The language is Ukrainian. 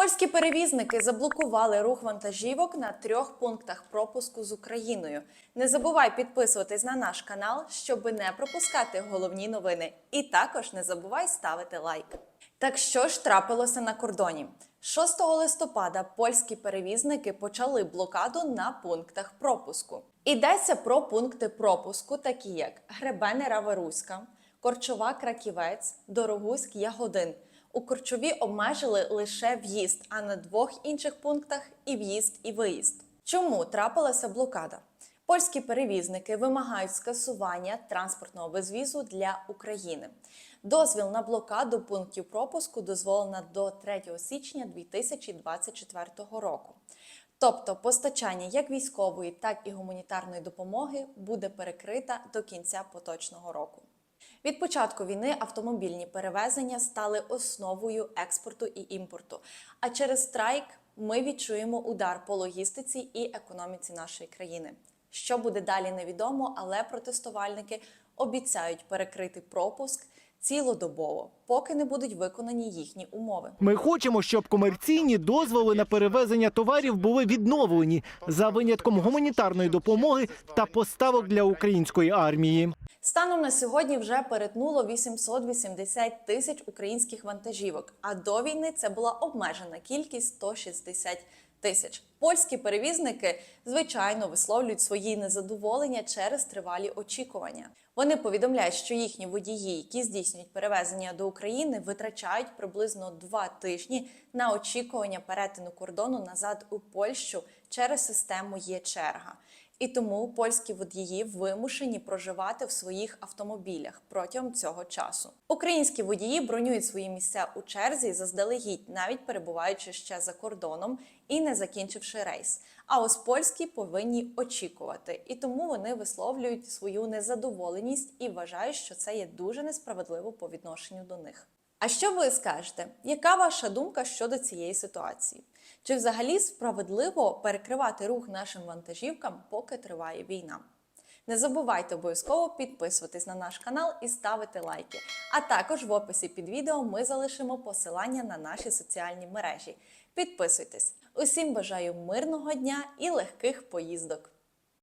Польські перевізники заблокували рух вантажівок на трьох пунктах пропуску з Україною. Не забувай підписуватись на наш канал, щоб не пропускати головні новини. І також не забувай ставити лайк. Так що ж трапилося на кордоні? 6 листопада польські перевізники почали блокаду на пунктах пропуску. Йдеться про пункти пропуску, такі як Гребене Раверуська, Корчова Краківець, Дорогуськ Ягодин. У Корчові обмежили лише в'їзд, а на двох інших пунктах і в'їзд, і виїзд. Чому трапилася блокада? Польські перевізники вимагають скасування транспортного безвізу для України. Дозвіл на блокаду пунктів пропуску дозволено до 3 січня 2024 року. Тобто постачання як військової, так і гуманітарної допомоги буде перекрита до кінця поточного року. Від початку війни автомобільні перевезення стали основою експорту і імпорту. А через страйк ми відчуємо удар по логістиці і економіці нашої країни. Що буде далі, невідомо, але протестувальники обіцяють перекрити пропуск цілодобово, поки не будуть виконані їхні умови. Ми хочемо, щоб комерційні дозволи на перевезення товарів були відновлені за винятком гуманітарної допомоги та поставок для української армії. Станом на сьогодні вже перетнуло 880 тисяч українських вантажівок. А до війни це була обмежена кількість 160 тисяч. Польські перевізники звичайно висловлюють свої незадоволення через тривалі очікування. Вони повідомляють, що їхні водії, які здійснюють перевезення до України, витрачають приблизно два тижні на очікування перетину кордону назад у Польщу через систему є черга. І тому польські водії вимушені проживати в своїх автомобілях протягом цього часу. Українські водії бронюють свої місця у черзі заздалегідь, навіть перебуваючи ще за кордоном і не закінчивши рейс. А ось польські повинні очікувати, і тому вони висловлюють свою незадоволеність і вважають, що це є дуже несправедливо по відношенню до них. А що ви скажете? Яка ваша думка щодо цієї ситуації? Чи взагалі справедливо перекривати рух нашим вантажівкам, поки триває війна? Не забувайте обов'язково підписуватись на наш канал і ставити лайки. А також в описі під відео ми залишимо посилання на наші соціальні мережі. Підписуйтесь! Усім бажаю мирного дня і легких поїздок!